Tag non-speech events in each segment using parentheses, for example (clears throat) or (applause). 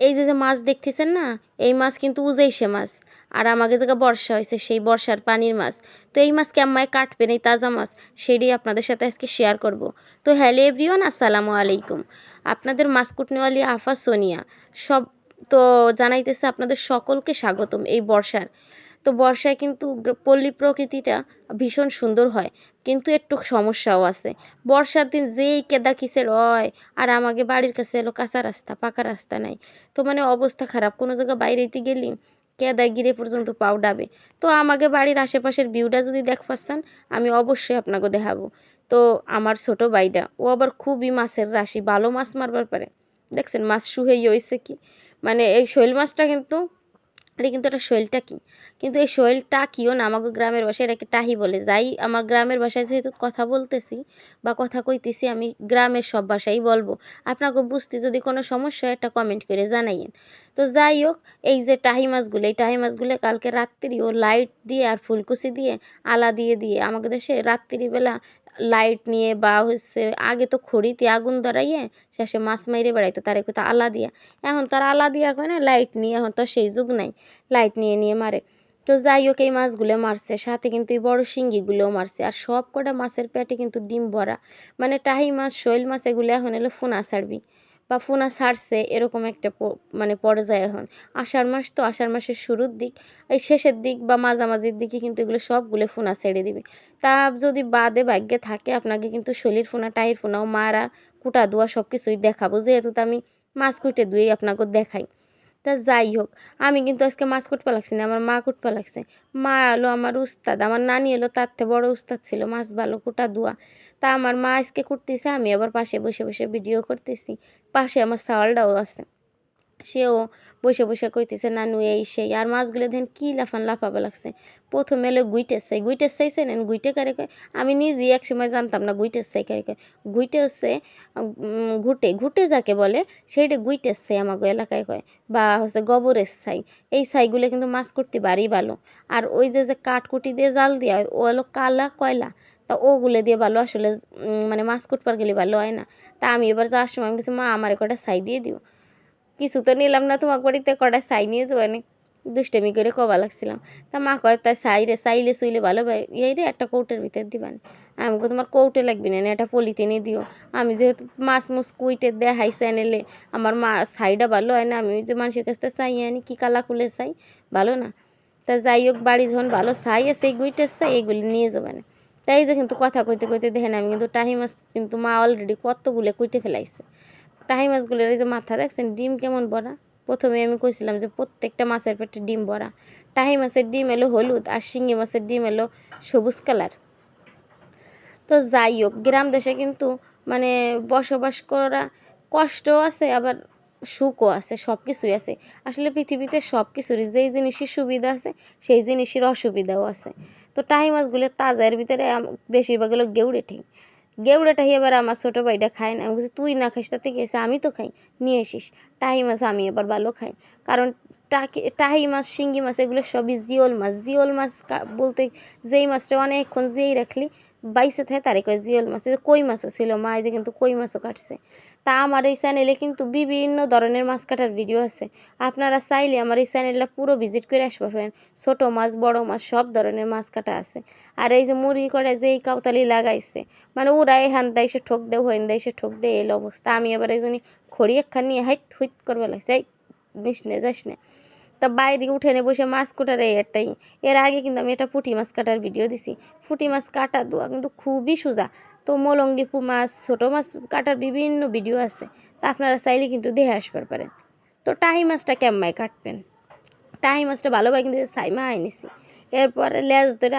এই যে যে মাছ দেখতেছেন না, এই মাছ কিন্তু উজেই সে মাছ। আর আমাকে জায়গা বর্ষা হয়েছে, সেই বর্ষার পানির মাছ। তো এই মাছ কেম্মায় কাটবেন, এই তাজা মাছ? সেটাই আপনাদের সাথে আজকে শেয়ার করব। তো হ্যালো এভরিওয়ান আসসালামু আলাইকুম। আপনাদের মাছ কুটনিওয়ালি আফা সোনিয়া। সব তো জানাইতেছে আপনাদের সকলকে স্বাগতম এই বর্ষার। তো বর্ষায় কিন্তু পল্লী প্রকৃতিটা ভীষণ সুন্দর হয়। কিন্তু একটু সমস্যাও আছে। বর্ষার দিন যেই কেদা কিসের হয়, আর আমাকে বাড়ির কাছে এলো কাঁচা রাস্তা, পাকা রাস্তা নাই। তো মানে অবস্থা খারাপ। কোনো জায়গায় বাইরেতে গেলি কেদা গিরে পর্যন্ত পাও ডাবে। তো আমাকে বাড়ির আশেপাশের ভিউটা যদি দেখ পাচ্ছেন, আমি অবশ্যই আপনাকে দেখাবো। তো আমার ছোট ভাইটা, ও আবার খুবই মাছের রাশি, ভালো মাছ মারবার পারে। দেখছেন মাছ শুহেই হয়েছে কি? মানে এই শৈল মাছটা কিন্তু এটা কিন্তু একটা শৈলটা কি? কিন্তু এই শৈলটা কিও না? আমাকে গ্রামের ভাষায় এটাকে টাহি বলে। যাই, আমার গ্রামের ভাষায় যেহেতু কথা বলতেছি বা কথা কইতেছি, আমি গ্রামের সব ভাষাই বলব। আপনাকে বুঝতে যদি কোনো সমস্যা হয় একটা কমেন্ট করে জানাইয়েন। তো যাই হোক, এই যে টাহি মাছগুলো, এই টাহি মাছগুলো কালকে রাত্রি ও লাইট দিয়ে আর ফুলকুচি দিয়ে, আলা দিয়ে দিয়ে আমাদের দেশে রাত্রিবেলা লাইট নিয়ে বা হচ্ছে আগে তো খড়িতে আগুন ধরাইয়ে শেষে মাছ মাইরে বেড়াইতো, তার একটু আলা দিয়া। এখন তার আলা দিয়া কয় না, লাইট নিয়ে এখন তো সেই যুগ নাই, লাইট নিয়ে নিয়ে মারে। তো যাই হোক, এই মাছগুলো মারছে, সাথে কিন্তু এই বড় শিঙ্গিগুলোও মারছে, আর সব কটা মাছের পেটে কিন্তু ডিম ভরা। মানে টাহি মাছ, শৈল মাছ, এগুলো এখন এলো ফোনা ছাড়বি। বা ফোনা ছাড়ছে এরকম একটা মানে পর্যায়ে এখন। আষাঢ় মাস তো আষাঢ় মাসের শুরুর দিক। এই শেষের দিক বা মাঝামাঝির দিকে কিন্তু এগুলো সবগুলো ফোনা ছেড়ে দিবে। তা যদি বাদে ভাগ্যে থাকে, আপনাকে কিন্তু শলির ফোনা টাইর ফোনাও মারা, কুটা দোয়া সব কিছুই দেখাবো। যেহেতু তো আমি মাছ কুটে দুয়েই আপনাকে দেখাই। তা যাই হোক। আমি কিন্তু আজকে মাছ কুটপা লাগছি না, আমার মা কুটপা লাগছে। মা এলো আমার উস্তাদ, আমার নানি এলো, তার থেকে বড় উস্তাদ ছিল, মাছ ভালো কুটা দোয়া। তা আমার মা আজকে কুটতেছে, আমি আবার পাশে বসে বসে ভিডিও করতেছি। পাশে আমার সাওয়ালটাও আছে। সেও বসে বসে কইতেছে, নানু, এই সেই। আর মাছগুলো দেন কি লাফান লাফাবা লাগছে। প্রথমে এলো গুইটের চাই। গুইটের চাইছে নেন, গুইটে কারে কয়? আমি নিজেই এক সময় জানতাম না গুইটের চাই কারে কয়। গুইটে হচ্ছে ঘুটে। ঘুটে যাকে বলে, সেইটা গুইটের ছাই আমাকে এলাকায় কয়, বা হচ্ছে গোবরের ছাই এই ছাইগুলো কিন্তু মাছ করতে বাড়ি ভালো আর ওই যে যে কাঠকুটি দিয়ে জাল দেওয়া হয়, ও হলো কালা কয়লা। তা ওগুলো দিয়ে ভালো আসলে মানে মাছ কুটপার গেলে ভালো হয় না। তা আমি এবার যাওয়ার সময় আমি কিছু মা, আমার কটা ছাই দিয়ে দিও। কিছু তো নিলাম না তোমার বাড়িতে কটা সাই নিয়ে যাব নি দুষ্টামি করে কবা লাগছিলাম। তা মা কয় তাই ছাই রে চাইলে চুইলে ভালো ভাই এই রে একটা কৌটের ভিতর দিবান আমি কই, তোমার কৌটে লাগবে না এটা পলিথিনে দিও। আমি যেহেতু মাছ মুছ কুইটে দেখাই চ্যানেলে আমার মা সাইডা ভালো হয় না আমি ওই যে মানুষের কাছ থেকে চাই আনি কি কালা কুলে চাই ভালো না। তা যাই হোক বাড়ি যখন ভালো ছাই আছে এই গুইটের চাই এইগুলি নিয়ে যাবেন তাই যে কিন্তু কথা কইতে কইতে দেখেন আমি কিন্তু টাহি মাছ কিন্তু মা অলরেডি কতগুলো কুইটে ফেলাইছে। টাহি মাছগুলোর এই যে মাথা দেখছেন ডিম কেমন ভরা প্রথমে আমি কইছিলাম যে প্রত্যেকটা মাছের পেটে ডিম ভরা টাহি মাছের ডিম এলো হলুদ আর শিঙি মাছের ডিম এলো সবুজ কালার। তো যাই হোক, গ্রাম দেশে কিন্তু মানে বসবাস করা কষ্টও আছে, আবার সুখও আছে সব কিছুই আছে। আসলে পৃথিবীতে সব কিছুরই যেই জিনিসের সুবিধা আছে, সেই জিনিসের অসুবিধাও আছে। তো টাহি মাছগুলো তাজার ভিতরে বেশিরভাগ হলো গেউড়ে ঠেই গেউড়ে টাহি এবার আমার ছোটো ভাইটা খায় না। আমি বলছি, তুই না খাইস তাতে গেছে আমি তো খাই, নিয়ে আসিস। টাহি মাছ আমি এবার ভালো খাই। কারণ টাকি, টাহি মাছ শিঙ্গি মাছ, এগুলো সবই জিওল মাছ। জিওল মাছ বলতে যেই মাছটা অনেকক্ষণ যেই রাখলি বাইসে থাকে তারে কয় মাছ কই মাছও ছিল মা, এই যে কিন্তু কই মাছও কাটছে। তা আমার এই চ্যানেলে কিন্তু বিভিন্ন ধরনের মাছ কাটার ভিডিও আছে। আপনারা চাইলে আমার এই চ্যানেলটা পুরো ভিজিট করে আসতে পারেন ছোটো মাছ, বড় মাছ, সব ধরনের মাছ কাটা আছে। আর এই যে মুরগি করে যে এই কাউতালি লাগাইছে মানে ওরা এখান দেয় সে ঠোক দে হইন দেয় সে ঠোক দে এই অবস্থা। আমি এবার এই জন্য খড়ি একখান নিয়ে হাইট হুইট করবে লাগছে। নিস নে, যাস তা বাইরে উঠেনে বসে মাছ কাটার এই একটাই। এর আগে কিন্তু আমি এটা পুঁটি মাছ কাটার ভিডিও দিছি। পুঁটি মাছ কাটা দেওয়া কিন্তু খুবই সোজা। তো মলঙ্গি মাছ, ছোটো মাছ কাটার বিভিন্ন ভিডিও আছে। তা আপনারা চাইলে কিন্তু দেখে আসবার পারেন। তো টাহি মাছটা কেম্মায় কাটবেন? টাহি মাছটা ভালোভাবে কিন্তু সাইমা আইনিছি এরপরে লেজ ধরে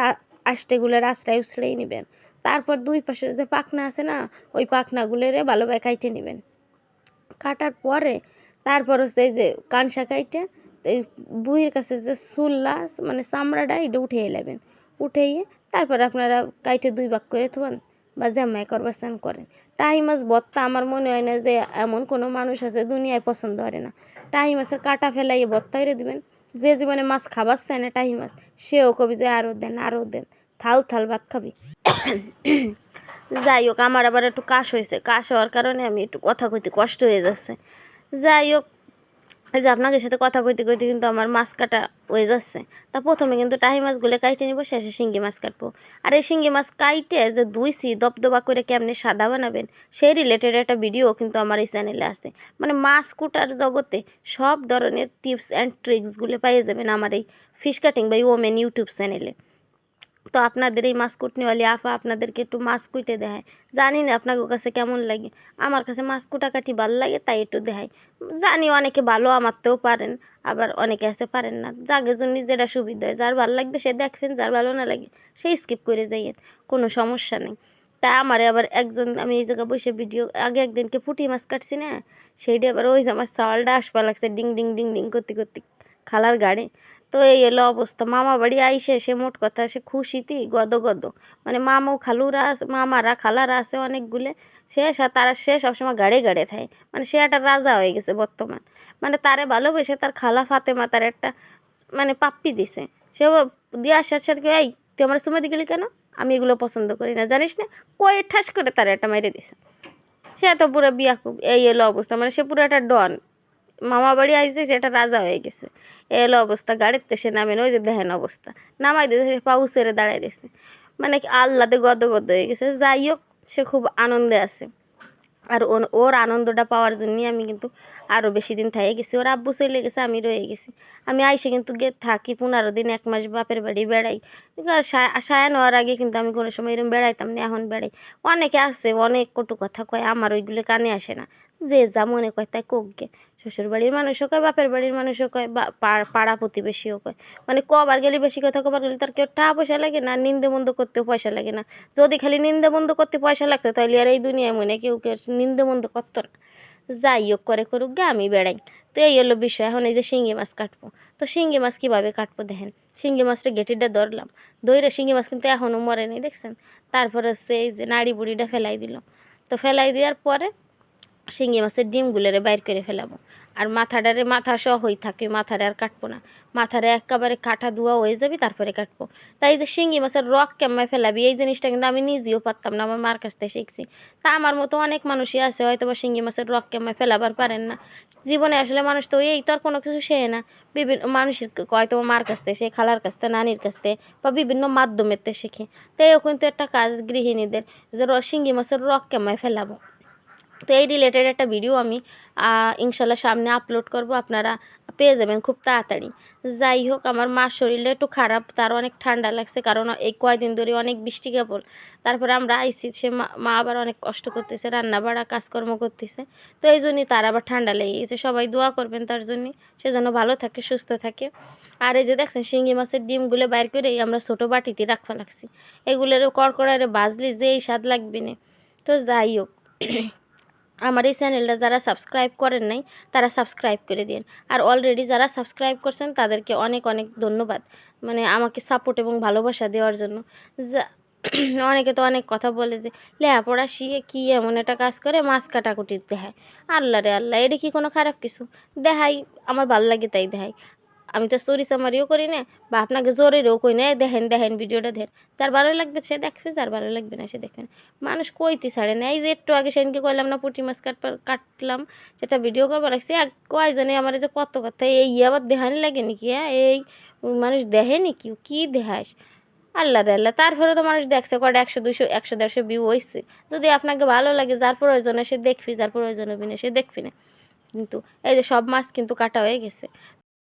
আষ্টেগুলোর আশ্রয় উছড়েই নেবেন। তারপর দুই পাশে যে পাখনা আছে না, ওই পাখনাগুলোরে ভালোভাবে কাইটে নেবেন। কাটার পরে তারপর হচ্ছে যে কানসা কাইটে এই বুইয়ের কাছে যে চুল্লা মানে চামড়াটা, এটা উঠিয়ে নেবেন। উঠেই তারপর আপনারা কাইটে দুই ভাগ করে থবেন বা জামাই করবা স্নান করেন। টাই মাছ ভর্তা আমার মনে হয় না যে এমন কোনো মানুষ আছে দুনিয়ায় পছন্দ করে না। টাই মাছের কাটা ফেলাইয়ে ভর্তা করে দিবেন। যে জীবনে মাছ খাবার চায় না টাই মাছ সেও কবি যে আরও দেন আরও দেন। থাল থাল ভাত খাবি। যাই হোক, আমার আবার একটু কাশ হয়েছে। কাশ হওয়ার কারণে আমি একটু কথা কইতে কষ্ট হয়ে যাচ্ছে। যাই হোক এই যে আপনাদের সাথে কথা কইতে কইতে কিন্তু আমার মাছ কাটা হয়ে যাচ্ছে। তা প্রথমে কিন্তু টাহি মাছগুলো কাইটে নিব, শেষে শিঙ্গি মাছ কাটবো। আর এই শিঙ্গি মাছ কাইটে যে দুইছি দবদবা করে কেমনি সাদা বানাবেন, সেই রিলেটেড একটা ভিডিও কিন্তু আমার এই চ্যানেলে আছে। মানে মাছ কুটার জগতে সব ধরনের টিপস অ্যান্ড ট্রিক্সগুলো পাইয়ে যাবেন আমার এই ফিশ কাটিং বা ওমেন ইউটিউব চ্যানেলে তো আপনাদের এই মাছ কুটনিওয়ালি আফা আপনাদেরকে একটু মাছ কুটে দেখায়। জানি না আপনাদের কাছে কেমন লাগে। আমার কাছে মাছ কুটাকাটি ভালো লাগে, তাই একটু দেখাই জানি অনেকে ভালো, আমারতেও পারেন, আবার অনেকে আছে পারেন না। যাকে জন্য যেটা সুবিধা হয়, যার ভালো লাগবে সে দেখবেন, যার ভালো না লাগে সেই স্কিপ করে যাইয়েন কোনো সমস্যা নেই। তা আমারে আবার একজন, আমি এই জায়গায় বসে ভিডিও আগে একদিনকে পুঁটি মাছ কাটছি না, সেইটা আবার ওই যে আমার চাওয়ালটা আসবা লাগছে, ডিং ডিং ডিং ডিং, করতে করতে, খালার গাড়ি। তো এই এলো অবস্থা। মামা বাড়ি আইসে সে মোট কথা সে খুশিতি গদ গদ। মানে মামু খালুরা মামারা খালারা আছে অনেকগুলো। সে তারা, সে সবসময় গাড়ে গাড়ে থাকে। মানে সে একটা রাজা হয়ে গেছে বর্তমান। মানে তারে ভালোবেসে তার খালা ফাতেমা তার একটা মানে পাপ্পি দিছে। সে দিয়ে আসার সাথে এই, তুই আমার সময় গেলি কেন? আমি এগুলো পছন্দ করি না। জানিস না? কয়ে, ঠাস করে তার একটা মেরে দিছে। সে তো পুরো বিয়া খুব, এই এলো অবস্থা। মানে সে পুরো একটা ডন। মামা বাড়ি আইসে সেটা রাজা হয়ে গেছে। এলো অবস্থা, গাড়িতে সে নামেন ওই যে দেখেন অবস্থা। নামাই দিয়েছে, সে পাউ সেরে দাঁড়াই দিয়েছে মানে আল্লাতে গদ গদ হয়ে গেছে। যাই হোক, সে খুব আনন্দে আছে। আর ওর আনন্দটা পাওয়ার জন্যই আমি কিন্তু আরও বেশি দিন থেকে গেছি। ওর আব্বু চলে গেছে, আমি রয়ে গেছি। আমি আইসে কিন্তু গে থাকি, পনেরো দিন, এক মাস বাপের বাড়ি বেড়াই। সায়ান হওয়ার আগে কিন্তু আমি কোনো সময় এরকম বেড়াইতাম না, এখন বেড়াই। অনেকে আছে, অনেক কটু কথা কয়, আমার ওইগুলো কানে আসে না। যে যা মনে কয় তাই কোকগে শ্বশুর বাড়ির মানুষও কয়, বাপের বাড়ির মানুষও কয়, বা পাড়া প্রতিবেশীও কয়। মানে কবার গেলে বেশি কথা, কবার গেলে তার কেউ টাকা পয়সা লাগে না, নিন্দে বন্ধ করতেও পয়সা লাগে না। যদি খালি নিন্দে বন্ধ করতে পয়সা লাগতো তাহলে আর এই দুনিয়ায় মনে কেউ কেউ নিন্দে বন্ধ করতো না। যাই হোক, করে করুক গে, আমি বেড়াই। তো এই হলো বিষয়, এখন এই যে শিঙ্গি মাছ কাটবো। তো শিঙ্গি মাছ কীভাবে কাটবো দেখেন? শিঙ্গি মাছটা গেটিটা ধরলাম দইরে শিঙ্গি মাছ কিন্তু এখনও মরে নেই, দেখছেন? তারপর হচ্ছে এই যে নাড়ি বুড়িটা ফেলাই দিল। তো ফেলাই দেওয়ার পরে শিঙ্গি মাছের ডিমগুলোরে বাইর করে ফেলাবো। আর মাথাটারে মাথা সহই থাকে, মাথারে আর কাটবো না। মাথারে একেবারে কাটা ধোয়া হয়ে যাবে, তারপরে কাটবো। তাই যে শিঙ্গি মাছের রক কেমন ফেলাবি, এই জিনিসটা কিন্তু আমি নিজেও পারতাম না, আমার মার কাছ থেকে শিখছি। তা আমার মতো অনেক মানুষই আছে হয়তো বা শিঙ্গি মাছের রক কেমন ফেলাবার পারেন না। জীবনে আসলে মানুষ তো এই তো আর কোনো কিছু শেখে না। বিভিন্ন মানুষের হয়তো মার কাছ থেকে শেখে, খালার কাছ থেকে, নানির কাছ থেকে, বা বিভিন্ন মাধ্যমেতে শেখে। তো এও কিন্তু একটা কাজ গৃহিণীদের, যে শিঙ্গি মাছের রক কেমন ফেলাবো। তো এই রিলেটেড একটা ভিডিও আমি ইনশাল্লাহ সামনে আপলোড করব, আপনারা পেয়ে যাবেন খুব তাড়াতাড়ি। যাই হোক, আমার মার শরীরটা একটু খারাপ, তার অনেক ঠান্ডা লাগছে, কারণ এই কয়দিন ধরে অনেক বৃষ্টি কেবল। তারপরে আমরা আইসি, সে মা আবার অনেক কষ্ট করতেছে রান্না বাড়া কাজকর্ম করতেছে। তো এই জন্যই তার আবার ঠান্ডা লেগে গেছে। সবাই দোয়া করবেন তার জন্য সে যেন ভালো থাকে, সুস্থ থাকে। আর এই যে দেখছেন শিঙ্গি মাছের ডিমগুলো বাইর করে আমরা ছোটো বাটিতে রাখবা লাগছি। এগুলোর কড়কড়ারে বাজলি, যেই স্বাদ লাগবে না। তো যাই হোক আমার এই চ্যানেলটা যারা সাবস্ক্রাইব করেন নাই, তারা সাবস্ক্রাইব করে দিন আর অলরেডি যারা সাবস্ক্রাইব করছেন, তাদেরকে অনেক অনেক ধন্যবাদ। মানে আমাকে সাপোর্ট এবং ভালোবাসা দেওয়ার জন্য। যা, (clears throat) অনেকে তো অনেক কথা বলে যে লেখাপড়া শিখে কী এমন একটা কাজ করে? মাছ কাটাকুটির দেখায়। আল্লাহ রে আল্লাহ, এটা কি কোনো খারাপ কিছু? দেখাই, আমার ভালো লাগে তাই দেখাই। আমি তো চুরি চামারিও করি না বা আপনাকে জোরেরও কই না দেখেন দেখেন ভিডিওটা দেখেন। যার ভালো লাগবে সে দেখবে, যার ভালো লাগবে না সে দেখবে মানুষ কইতে ছাড়ে না, এই যে একটু আগে সেদিনকে কইলাম না পুঁটি মাছ কাটবার কাটলাম, সেটা ভিডিও করবার লাগছে। এক কয়জনে আমার যে কত কথা, এই আবার দেহানি লাগে নাকি? হ্যাঁ এই মানুষ দেখে নাকি কি দেখাস? আল্লাহ আল্লাহ তারপরে তো মানুষ দেখছে কটা একশো দুশো একশো, দেড়শো ভিউ হয়েছে যদি আপনাকে ভালো লাগে, যার প্রয়োজনে সে দেখবি, যার প্রয়োজন হবে না সে দেখবি না। কিন্তু এই যে সব মাছ কিন্তু কাটা হয়ে গেছে।